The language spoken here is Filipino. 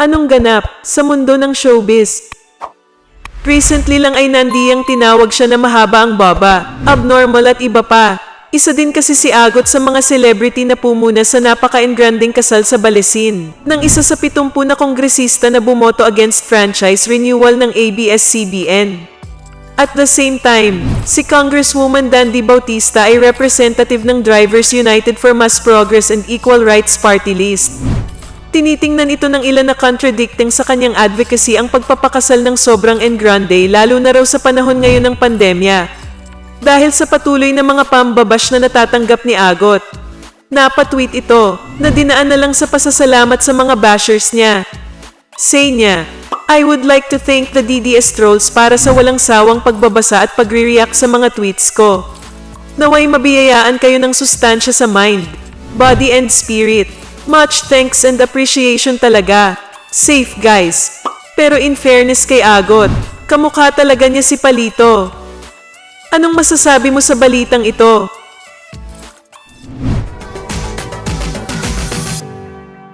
Anong ganap sa mundo ng showbiz? Recently lang ay nandiyang tinawag siya na mahaba ang baba, abnormal at iba pa. Isa din kasi si Agot sa mga celebrity na pumuna sa napaka-engranding kasal sa Balesin. Nang isa sa pitumpu na kongresista na bumoto against franchise renewal ng ABS-CBN. At the same time, si Congresswoman Dandy Bautista ay representative ng Drivers United for Mass Progress and Equal Rights Party List. Tinitingnan ito ng ilan na contradicting sa kanyang advocacy ang pagpapakasal ng sobrang en grande lalo na raw sa panahon ngayon ng pandemya. Dahil sa patuloy na mga pambabash na natatanggap ni Agot. Napatweet ito na dinaan na lang sa pasasalamat sa mga bashers niya. Say niya, I would like to thank the DDS trolls para sa walang sawang pagbabasa at pagre-react sa mga tweets ko. Naway mabiyayaan kayo ng sustansya sa mind, body and spirit. Much thanks and appreciation talaga. Safe guys. Pero in fairness kay Agot, kamukha talaga niya si Palito. Anong masasabi mo sa balitang ito?